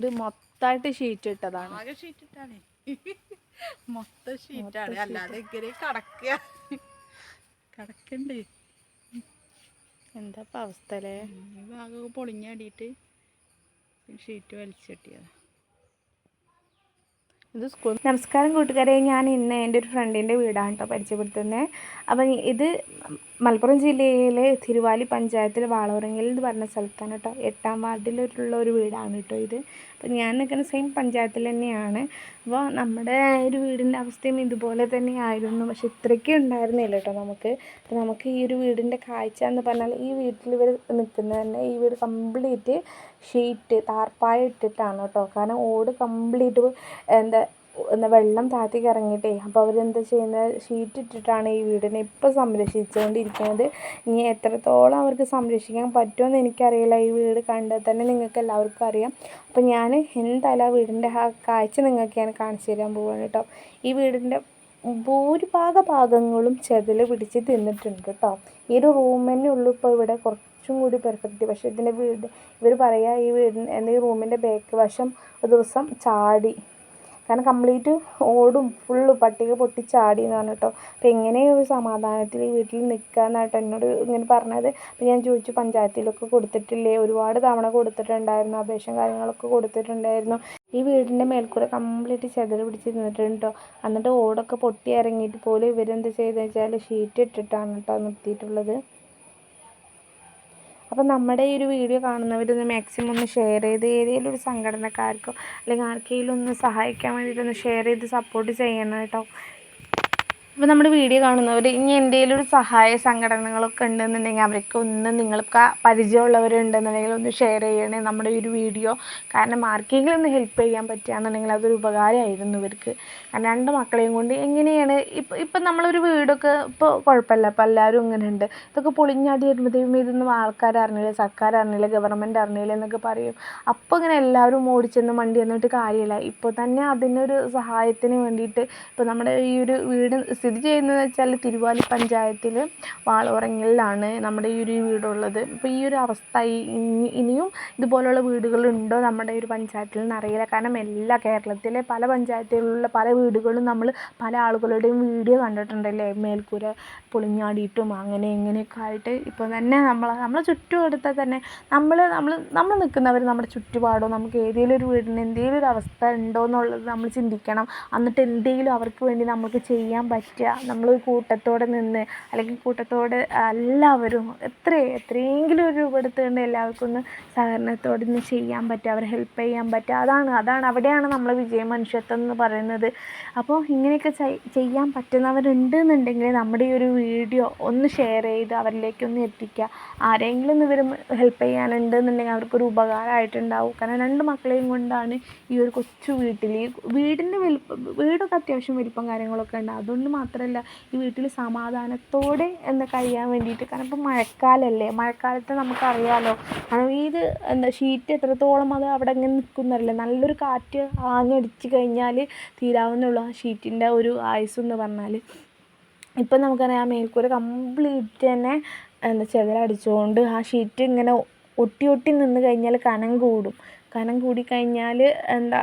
വീട് മൊത്തമായിട്ട് ഷീറ്റ് ഇട്ടതാണ്. ആകെ ഷീറ്റ് ഇട്ടാണ്. മൊത്തം ഷീറ്റാണ് അല്ലാതെ ഇങ്ങനെ കടക്കുക. കടക്കണ്ട്. എന്താ ഇപ്പൊ അവസ്ഥ അല്ലേ ഈ ഭാഗമൊക്കെ പൊളിഞ്ഞാടിയിട്ട് ഷീറ്റ് വലിച്ചിട്ടിയതാ. ഇത് സ്കൂൾ നമസ്കാരം കൂട്ടുകാരെ. ഞാൻ ഇന്ന് എന്റെ ഒരു ഫ്രണ്ടിന്റെ വീടാണ് കേട്ടോ പരിചയപ്പെടുത്തുന്നത് അപ്പം ഇത് മലപ്പുറം ജില്ലയിലെ തിരുവാലി പഞ്ചായത്തിലെ വാളവറങ്ങൽ എന്ന് പറഞ്ഞ സ്ഥലത്താണ് കേട്ടോ. എട്ടാം വാർഡിലുള്ള ഒരു വീടാണ് കേട്ടോ ഇത്. അപ്പം ഞാൻ നിൽക്കുന്ന സെയിം പഞ്ചായത്തിൽ തന്നെയാണ്. അപ്പോൾ നമ്മുടെ ഒരു വീടിന്റെ അവസ്ഥയും ഇതുപോലെ തന്നെ ആയിരുന്നു പക്ഷെ ഇത്രയ്ക്കും ഉണ്ടായിരുന്നില്ല കേട്ടോ നമുക്ക്. അപ്പോൾ നമുക്ക് ഈ ഒരു വീടിന്റെ കാഴ്ച എന്ന് പറഞ്ഞാൽ ഈ വീട്ടിൽ ഇവർ നിൽക്കുന്നത് തന്നെ ഈ വീട് കംപ്ലീറ്റ് ഷീറ്റ് താർപ്പായ ഇട്ടിട്ടാണ് കേട്ടോ. കാരണം ഓട് കംപ്ലീറ്റ് എന്താ വെള്ളം താഴത്തേക്ക് ഇറങ്ങിയിട്ടേ. അപ്പോൾ അവരെന്താ ചെയ്യുന്നത്? ഷീറ്റ് ഇട്ടിട്ടാണ് ഈ വീടിനെ ഇപ്പോൾ സംരക്ഷിച്ചുകൊണ്ടിരിക്കുന്നത്. ഇനി എത്രത്തോളം അവർക്ക് സംരക്ഷിക്കാൻ പറ്റുമെന്ന് എനിക്കറിയില്ല. ഈ വീട് കണ്ടാൽ തന്നെ നിങ്ങൾക്ക് എല്ലാവർക്കും അറിയാം. അപ്പോൾ ഞാൻ എന്തായാലും ആ വീടിന്റെ ആ കാഴ്ച നിങ്ങൾക്ക് ഞാൻ കാണിച്ചു തരാൻ പോവാണ് കേട്ടോ. ഈ വീടിന്റെ ഭൂരിഭാഗ ഭാഗങ്ങളും ചെതൽ പിടിച്ച് തിന്നിട്ടുണ്ട് കേട്ടോ. ഈ ഒരു റൂം തന്നെ ഉള്ളൂ ഇപ്പോൾ ഇവിടെ കുറച്ചും കൂടി പെർഫെക്റ്റ് പക്ഷേ ഇതിന്റെ വീട് ഇവർ പറയുക ഈ വീടിന്റെ ഈ റൂമിന്റെ ബാക്ക് വശം ഒരു ദിവസം ചാടി. കാരണം കംപ്ലീറ്റ് ഓടും. ഫുള്ള് പട്ടിക പൊട്ടിച്ചാടി എന്ന് പറഞ്ഞിട്ടോ. അപ്പം അപ്പോൾ എങ്ങനെ ഒരു സമാധാനത്തിൽ വീട്ടിൽ നിൽക്കുക എന്നോട് ഇങ്ങനെ പറഞ്ഞത്. അപ്പോൾ ഞാൻ ചോദിച്ചു പഞ്ചായത്തിലൊക്കെ കൊടുത്തിട്ടില്ലേ? ഒരുപാട് തവണ കൊടുത്തിട്ടുണ്ടായിരുന്നു. അപേക്ഷയും കാര്യങ്ങളൊക്കെ കൊടുത്തിട്ടുണ്ടായിരുന്നു. ഈ വീടിന്റെ മേൽക്കൂടെ കംപ്ലീറ്റ് ചെതറി പിടിച്ച് നിന്നിട്ടുണ്ട് കേട്ടോ എന്നിട്ട് ഓടൊക്കെ പൊട്ടി ഇറങ്ങിയിട്ട് പോലും ഇവരെന്ത് ചെയ്തെന്ന് വെച്ചാൽ ഷീറ്റ് ഇട്ടിട്ടാണ് കേട്ടോ നിർത്തിയിട്ടുള്ളത്. അപ്പോൾ നമ്മുടെ ഈ ഒരു വീഡിയോ കാണുന്നവരൊന്ന് മാക്സിമം ഒന്ന് ഷെയർ ചെയ്ത് ഏതെങ്കിലും ഒരു സംഘടനക്കാർക്കോ അല്ലെങ്കിൽ ആർക്കെങ്കിലും ഒന്ന് സഹായിക്കാൻ വേണ്ടിയിട്ടൊന്ന് ഷെയർ ചെയ്ത് സപ്പോർട്ട് ചെയ്യണം കേട്ടോ. അപ്പോൾ നമ്മുടെ വീഡിയോ കാണുന്നവർ ഇനി എന്തെങ്കിലും ഒരു സഹായ സംഘടനകളൊക്കെ ഉണ്ടെന്നുണ്ടെങ്കിൽ അവർക്ക് ഒന്ന് നിങ്ങൾക്ക് പരിചയമുള്ളവരുണ്ടെന്നുണ്ടെങ്കിൽ ഒന്ന് ഷെയർ ചെയ്യണേ നമ്മുടെ ഒരു വീഡിയോ. കാരണം ആർക്കെങ്കിലും ഒന്ന് ഹെൽപ്പ് ചെയ്യാൻ പറ്റുകയാണെന്നുണ്ടെങ്കിൽ അതൊരു ഉപകാരമായിരുന്നു ഇവർക്ക്. കാരണം രണ്ട് മക്കളെയും കൊണ്ട് എങ്ങനെയാണ് ഇപ്പം ഇപ്പം നമ്മളൊരു വീടൊക്കെ ഇപ്പോൾ കുഴപ്പമില്ല. അപ്പോൾ എല്ലാവരും ഇങ്ങനെ ഉണ്ട് ഇതൊക്കെ പൊളിഞ്ഞാടി വരുമ്പോഴത്തേക്കും ഇതൊന്നും ആൾക്കാർ അറിഞ്ഞില്ല സർക്കാർ അറിഞ്ഞില്ല ഗവൺമെന്റ് അറിഞ്ഞില്ല എന്നൊക്കെ പറയും. അപ്പോൾ ഇങ്ങനെ എല്ലാവരും ഓടിച്ചെന്ന് മണ്ടി എന്നിട്ട് കാര്യമില്ല. ഇപ്പോൾ തന്നെ അതിനൊരു സഹായത്തിന് വേണ്ടിയിട്ട് ഇപ്പോൾ നമ്മുടെ ഈ ഒരു വീട് സ്ഥിതി ചെയ്യുന്നത് വെച്ചാൽ തിരുവാലി പഞ്ചായത്തിൽ വാളോറങ്ങലിലാണ് നമ്മുടെ ഈ ഒരു വീടുള്ളത്. അപ്പോൾ ഈ ഒരു അവസ്ഥ ഇനിയും ഇതുപോലുള്ള വീടുകളുണ്ടോ നമ്മുടെ ഈ ഒരു പഞ്ചായത്തിൽ നിന്ന് അറിയില്ല. കാരണം എല്ലാ കേരളത്തിലെ പല പഞ്ചായത്തുകളിലുള്ള പല വീടുകളും നമ്മൾ പല ആളുകളുടെയും വീഡിയോ കണ്ടിട്ടുണ്ടല്ലേ? മേൽക്കൂര പൊളിഞ്ഞാടിയിട്ടും അങ്ങനെ ഇങ്ങനെയൊക്കെ ആയിട്ട്. ഇപ്പോൾ തന്നെ നമ്മൾ നമ്മളെ ചുറ്റും എടുത്താൽ തന്നെ നമ്മൾ നമ്മൾ നമ്മൾ നിൽക്കുന്നവർ നമ്മുടെ ചുറ്റുപാടോ നമുക്ക് ഏതെങ്കിലും ഒരു വീടിന് എന്തെങ്കിലും ഒരു അവസ്ഥ ഉണ്ടോ എന്നുള്ളത് നമ്മൾ ചിന്തിക്കണം. എന്നിട്ട് എന്തെങ്കിലും അവർക്ക് വേണ്ടി നമുക്ക് ചെയ്യാൻ പറ്റുക നമ്മൾ കൂട്ടത്തോടെ നിന്ന് അല്ലെങ്കിൽ കൂട്ടത്തോടെ എല്ലാവരും എത്ര എത്രയെങ്കിലും ഒരു രൂപ എടുത്തുകൊണ്ട് എല്ലാവർക്കും ഒന്ന് സഹകരണത്തോടെ ഒന്ന് ചെയ്യാൻ പറ്റുക അവരെ ഹെൽപ്പ് ചെയ്യാൻ പറ്റുക. അതാണ് അതാണ് അവിടെയാണ് നമ്മൾ വിജയ മനുഷ്യത്വം എന്ന് പറയുന്നത്. അപ്പോൾ ഇങ്ങനെയൊക്കെ ചെയ്യാൻ പറ്റുന്നവരുണ്ട് എന്നുണ്ടെങ്കിൽ നമ്മുടെ ഈ ഒരു വീഡിയോ ഒന്ന് ഷെയർ ചെയ്ത് അവരിലേക്കൊന്ന് എത്തിക്കുക. ആരെങ്കിലും ഇവർ ഹെൽപ്പ് ചെയ്യാനുണ്ട് എന്നുണ്ടെങ്കിൽ അവർക്കൊരു ഉപകാരമായിട്ടുണ്ടാവും. കാരണം രണ്ട് മക്കളെയും കൊണ്ടാണ് ഈ ഒരു കൊച്ചു വീട്ടിൽ ഈ വീടിന്റെ വലിപ്പം വീടൊക്കെ അത്യാവശ്യം വലിപ്പം കാര്യങ്ങളൊക്കെ ഉണ്ട്. അതുകൊണ്ട് മാത്രമല്ല ഈ വീട്ടിൽ സമാധാനത്തോടെ എന്താ കഴിയാൻ വേണ്ടിയിട്ട്. കാരണം ഇപ്പം മഴക്കാലമല്ലേ മഴക്കാലത്ത് നമുക്കറിയാമല്ലോ കാരണം ഇത് എന്താ ഷീറ്റ് എത്രത്തോളം അത് അവിടെ ഇങ്ങനെ നിൽക്കുന്നറിയില്ല നല്ലൊരു കാറ്റ് ആഞ്ഞടിച്ച് കഴിഞ്ഞാൽ തീരാവുന്നുള്ളൂ ആ ഷീറ്റിന്റെ ഒരു ആയുസ് എന്ന് പറഞ്ഞാൽ ഇപ്പം നമുക്കറിയാം മേൽക്കൂര കംപ്ലീറ്റ് തന്നെ എന്താ ചെതലടിച്ചുകൊണ്ട് ആ ഷീറ്റ് ഇങ്ങനെ ഒട്ടി ഒട്ടി നിന്ന് കഴിഞ്ഞാൽ കനം കൂടും. കനം കൂടിക്കഴിഞ്ഞാൽ എന്താ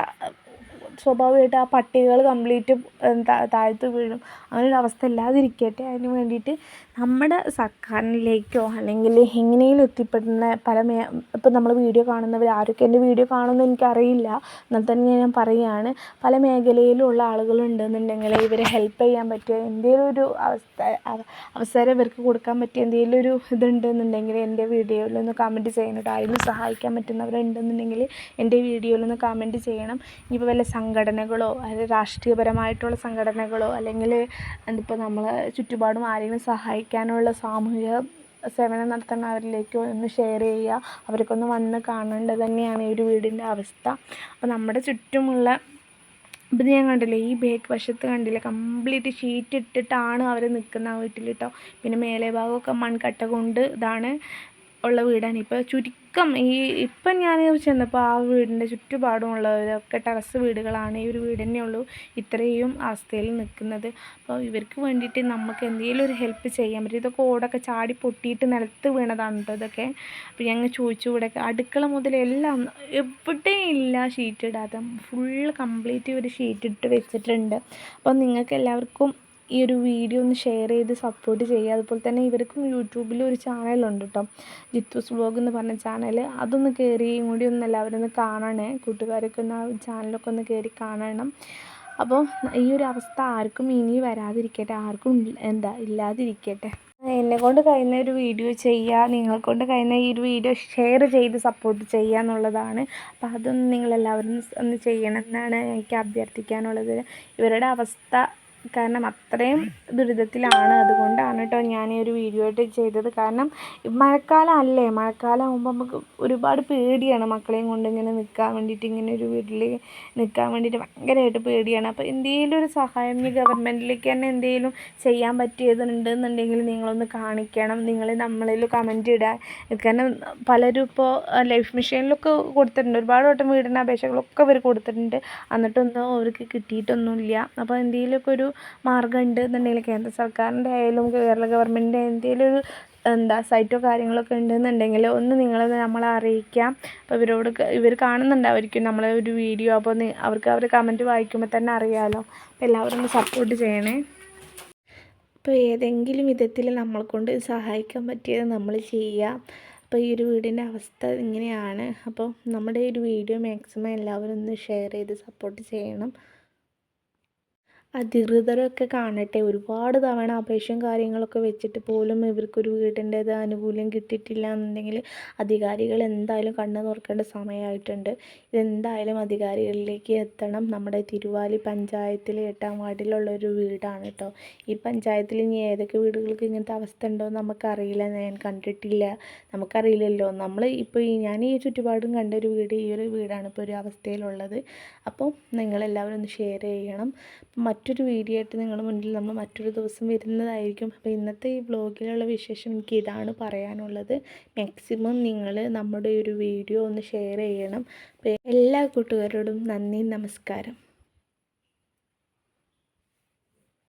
സ്വാഭാവികമായിട്ട് ആ പട്ടികൾ കംപ്ലീറ്റ് താഴത്ത് വീഴും. അങ്ങനൊരു അവസ്ഥ ഇല്ലാതിരിക്കട്ടെ. അതിന് വേണ്ടിയിട്ട് നമ്മുടെ സർക്കാരിലേക്കോ അല്ലെങ്കിൽ എങ്ങനെയും എത്തിപ്പെടുന്ന പല മേ ഇപ്പം നമ്മൾ വീഡിയോ കാണുന്നവർ ആരൊക്കെ എന്റെ വീഡിയോ കാണുമെന്ന് എനിക്കറിയില്ല. എന്നാൽ തന്നെ ഞാൻ പറയുകയാണ് പല മേഖലയിലുള്ള ആളുകളുണ്ടെന്നുണ്ടെങ്കിൽ ഇവരെ ഹെൽപ്പ് ചെയ്യാൻ പറ്റിയ എന്തെങ്കിലും ഒരു അവസ്ഥ അവസരം ഇവർക്ക് കൊടുക്കാൻ പറ്റിയ എന്തെങ്കിലും ഒരു ഇതുണ്ടെന്നുണ്ടെങ്കിൽ എന്റെ വീഡിയോയിൽ ഒന്ന് കമന്റ് ചെയ്യണം. കേട്ടോ ആരെങ്കിലും സഹായിക്കാൻ പറ്റുന്നവരുണ്ടെന്നുണ്ടെങ്കിൽ എന്റെ വീഡിയോയിലൊന്ന് കമന്റ് ചെയ്യണം. ഇനിയിപ്പോൾ വല്ല സംഘടനകളോ അല്ലെങ്കിൽ രാഷ്ട്രീയപരമായിട്ടുള്ള സംഘടനകളോ അല്ലെങ്കിൽ എന്തിപ്പോൾ നമ്മളെ ചുറ്റുപാടും ആരെങ്കിലും സഹായിക്കാനുള്ള സാമൂഹിക സേവനം നടത്തുന്നവരിലേക്ക് ഒന്ന് ഷെയർ ചെയ്യുക. അവർക്കൊന്ന് വന്ന് കാണേണ്ടത് തന്നെയാണ് ഈ ഒരു വീടിന്റെ അവസ്ഥ. അപ്പോൾ നമ്മുടെ ചുറ്റുമുള്ള ഇപ്പം ഞാൻ കണ്ടില്ലേ ഈ ബേക്ക് വശത്ത് കണ്ടില്ലേ കംപ്ലീറ്റ് ഷീറ്റ് ഇട്ടിട്ടാണ് അവർ നിൽക്കുന്ന ആ വീട്ടിൽ കേട്ടോ പിന്നെ മേലെ ഭാഗമൊക്കെ മൺകട്ട കൊണ്ട് ഇതാണ് ഉള്ള വീടാണ്. ഇപ്പോൾ ചുരുക്കം ഈ ഇപ്പം ഞാൻ ചെന്നപ്പോൾ ആ വീടിന്റെ ചുറ്റുപാടും ഉള്ളവരൊക്കെ ടെറസ് വീടുകളാണ് ഈ ഒരു വീട് തന്നെ ഉള്ളൂ. ഇത്രയും അവസ്ഥയിൽ നിൽക്കുന്നത്. അപ്പോൾ ഇവർക്ക് വേണ്ടിയിട്ട് നമുക്ക് എന്തെങ്കിലും ഒരു ഹെൽപ്പ് ചെയ്യാൻ പറ്റും. ഇതൊക്കെ ഓടൊക്കെ ചാടി പൊട്ടിയിട്ട് നിലത്ത് വീണതാണ് കേട്ടോ ഇതൊക്കെ. അപ്പോൾ ഞങ്ങൾ ചോദിച്ചു ഇവിടെ അടുക്കള മുതൽ എല്ലാം എവിടെയും ഇല്ല ഷീറ്റ് ഇടാതെ. ഫുള്ള് കംപ്ലീറ്റ് ഒരു ഷീറ്റ് ഇട്ട് വെച്ചിട്ടുണ്ട്. അപ്പോൾ നിങ്ങൾക്ക് എല്ലാവർക്കും ഈ ഒരു വീഡിയോ ഒന്ന് ഷെയർ ചെയ്ത് സപ്പോർട്ട് ചെയ്യുക. അതുപോലെ തന്നെ ഇവർക്കും യൂട്യൂബിൽ ഒരു ചാനലുണ്ട് കേട്ടോ ജിത്തൂസ് വ്ലോഗ് എന്ന് പറഞ്ഞ ചാനൽ അതൊന്ന് കയറിയും കൂടി ഒന്ന് എല്ലാവരും ഒന്ന് കാണണേ. കൂട്ടുകാരൊക്കെ ഒന്ന് ആ ചാനലൊക്കെ ഒന്ന് കയറി കാണണം. അപ്പോൾ ഈ ഒരു അവസ്ഥ ആർക്കും ഇനി വരാതിരിക്കട്ടെ. ആർക്കും എന്താ ഇല്ലാതിരിക്കട്ടെ. എന്നെ കൊണ്ട് കഴിയുന്ന ഒരു വീഡിയോ ചെയ്യുക നിങ്ങൾക്കൊണ്ട് കൊണ്ട് കഴിയുന്ന ഈ ഒരു വീഡിയോ ഷെയർ ചെയ്ത് സപ്പോർട്ട് ചെയ്യുക എന്നുള്ളതാണ്. അപ്പോൾ അതൊന്ന് നിങ്ങളെല്ലാവരും ഒന്ന് ചെയ്യണം എന്നാണ് എനിക്ക് അഭ്യർത്ഥിക്കാനുള്ളത്. ഇവരുടെ അവസ്ഥ കാരണം അത്രയും ദുരിതത്തിലാണ്. അതുകൊണ്ടാണ് കേട്ടോ ഞാൻ ഈ ഒരു വീഡിയോ ആയിട്ട് ചെയ്തത്. കാരണം മഴക്കാലം അല്ലേ മഴക്കാലം ആകുമ്പോൾ നമുക്ക് ഒരുപാട് പേടിയാണ് മക്കളെയും കൊണ്ട് ഇങ്ങനെ നിൽക്കാൻ വേണ്ടിയിട്ട് ഇങ്ങനെ ഒരു വീട്ടിൽ നിൽക്കാൻ വേണ്ടിയിട്ട് ഭയങ്കരമായിട്ട് പേടിയാണ്. അപ്പോൾ എന്തെങ്കിലും ഒരു സഹായം ഈ ഗവൺമെന്റിലേക്ക് തന്നെ എന്തെങ്കിലും ചെയ്യാൻ പറ്റിയതുണ്ടെന്നുണ്ടെങ്കിൽ നിങ്ങളൊന്ന് കാണിക്കണം. നിങ്ങൾ നമ്മളിൽ കമന്റ് ഇടാൻ കാരണം പലരും ഇപ്പോൾ ലൈഫ് മിഷനിലൊക്കെ കൊടുത്തിട്ടുണ്ട്. ഒരുപാട് വട്ടം വീടിന്റെ അപേക്ഷകളൊക്കെ അവർ കൊടുത്തിട്ടുണ്ട്. എന്നിട്ടൊന്നും അവർക്ക് കിട്ടിയിട്ടൊന്നുമില്ല. അപ്പോൾ എന്തെങ്കിലുമൊക്കെ ഒരു മാർഗം ഉണ്ട് എന്നുണ്ടെങ്കിൽ കേന്ദ്ര സർക്കാരിന്റെ ആയാലും കേരള ഗവൺമെന്റിന്റെ എന്തെങ്കിലും ഒരു എന്താ സൈറ്റോ കാര്യങ്ങളൊക്കെ ഉണ്ടെന്നുണ്ടെങ്കിൽ ഒന്ന് നിങ്ങൾ നമ്മളെ അറിയിക്കാം. അപ്പോൾ ഇവരോട് ഇവർ കാണുന്നുണ്ടായിരിക്കും നമ്മളെ ഒരു വീഡിയോ. അപ്പോൾ അവർക്ക് അവർ കമന്റ് വായിക്കുമ്പോൾ തന്നെ അറിയാമല്ലോ അപ്പോൾ എല്ലാവരും ഒന്ന് സപ്പോർട്ട് ചെയ്യണേ. അപ്പോൾ ഏതെങ്കിലും വിധത്തിൽ നമ്മളെ കൊണ്ട് സഹായിക്കാൻ പറ്റിയത് നമ്മൾ ചെയ്യാം അപ്പോൾ ഈ ഒരു വീടിന്റെ അവസ്ഥ ഇങ്ങനെയാണ്. അപ്പോൾ നമ്മുടെ ഈ ഒരു വീഡിയോ മാക്സിമം എല്ലാവരും ഒന്ന് ഷെയർ ചെയ്ത് സപ്പോർട്ട് ചെയ്യണം. അധികൃതരൊക്കെ കാണട്ടെ. ഒരുപാട് തവണ അപേക്ഷയും കാര്യങ്ങളൊക്കെ വെച്ചിട്ട് പോലും ഇവർക്കൊരു വീടിന്റേത് ആനുകൂല്യം കിട്ടിയിട്ടില്ല എന്നുണ്ടെങ്കിൽ അധികാരികൾ എന്തായാലും കണ്ണു തുറക്കേണ്ട സമയമായിട്ടുണ്ട്. ഇതെന്തായാലും അധികാരികളിലേക്ക് എത്തണം. നമ്മുടെ തിരുവാലി പഞ്ചായത്തിലെ എട്ടാം വാർഡിലുള്ള ഒരു വീടാണ് കേട്ടോ ഈ പഞ്ചായത്തിൽ ഇനി ഏതൊക്കെ വീടുകൾക്ക് ഇങ്ങനത്തെ അവസ്ഥ ഉണ്ടോ നമുക്കറിയില്ല. ഞാൻ കണ്ടിട്ടില്ല. നമുക്കറിയില്ലല്ലോ. നമ്മൾ ഇപ്പോൾ ഈ ഞാൻ ഈ ചുറ്റുപാടും കണ്ട ഒരു വീട് ഈ ഒരു വീടാണ് ഇപ്പോൾ ഒരു അവസ്ഥയിലുള്ളത്. അപ്പോൾ നിങ്ങളെല്ലാവരും ഒന്ന് ഷെയർ ചെയ്യണം. മറ്റൊരു വീഡിയോ ആയിട്ട് നിങ്ങളുടെ മുന്നിൽ നമ്മൾ മറ്റൊരു ദിവസം വരുന്നതായിരിക്കും. അപ്പോൾ ഇന്നത്തെ ഈ വ്ലോഗിലുള്ള വിശേഷം എനിക്ക് ഇതാണ് പറയാനുള്ളത്. മാക്സിമം നിങ്ങൾ നമ്മുടെ ഒരു വീഡിയോ ഒന്ന് ഷെയർ ചെയ്യണം. അപ്പോൾ എല്ലാ കൂട്ടുകാരോടും നന്ദി നമസ്കാരം.